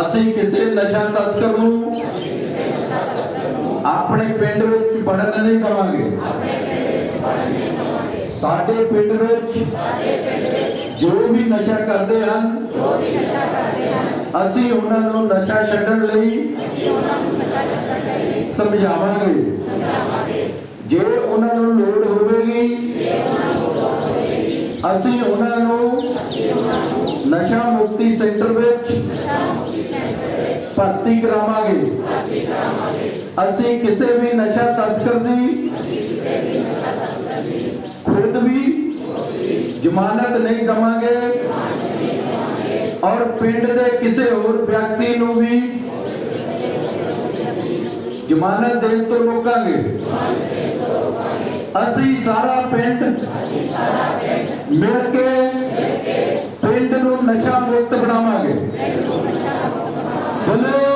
ਅਸੀਂ ਕਿਸੇ ਨਸ਼ਾ ਤਸਕਰ ਨੂੰ ਆਪਣੇ ਪਿੰਡ ਵਿੱਚ ਵੜਨ ਨਹੀਂ ਦੇਵਾਂਗੇ। ਸਾਡੇ ਪਿੰਡ ਵਿੱਚ ਜੋ ਵੀ ਨਸ਼ਾ ਕਰਦੇ ਹਨ, ਅਸੀਂ ਉਹਨਾਂ ਨੂੰ ਨਸ਼ਾ ਛੱਡਣ ਲਈ ਸਮਝਾਵਾਂਗੇ। ਜੇ ਉਹਨਾਂ ਨੂੰ ਲੋੜ ਅਸੀਂ ਉਹਨਾਂ ਨੂੰ ਨਸ਼ਾ ਮੁਕਤੀ ਸੈਂਟਰ ਵਿੱਚ ਭਰਤੀ ਕਰਾਵਾਂਗੇ। ਅਸੀਂ ਕਿਸੇ ਵੀ ਨਸ਼ਾ ਤਸਕਰ ਦੀ ਖੁਦ ਵੀ ਜ਼ਮਾਨਤ ਨਹੀਂ ਦਵਾਂਗੇ ਔਰ ਪਿੰਡ ਦੇ ਕਿਸੇ ਹੋਰ ਵਿਅਕਤੀ ਨੂੰ ਵੀ ਜ਼ਮਾਨਤ ਦੇਣ ਤੋਂ ਰੋਕਾਂਗੇ। ਅਸੀਂ ਸਾਰਾ ਪਿੰਡ ਮਿਲ ਕੇ ਪਿੰਡ ਨੂੰ ਨਸ਼ਾ ਮੁਕਤ ਬਣਾਵਾਂਗੇ। ਬੋਲੇ।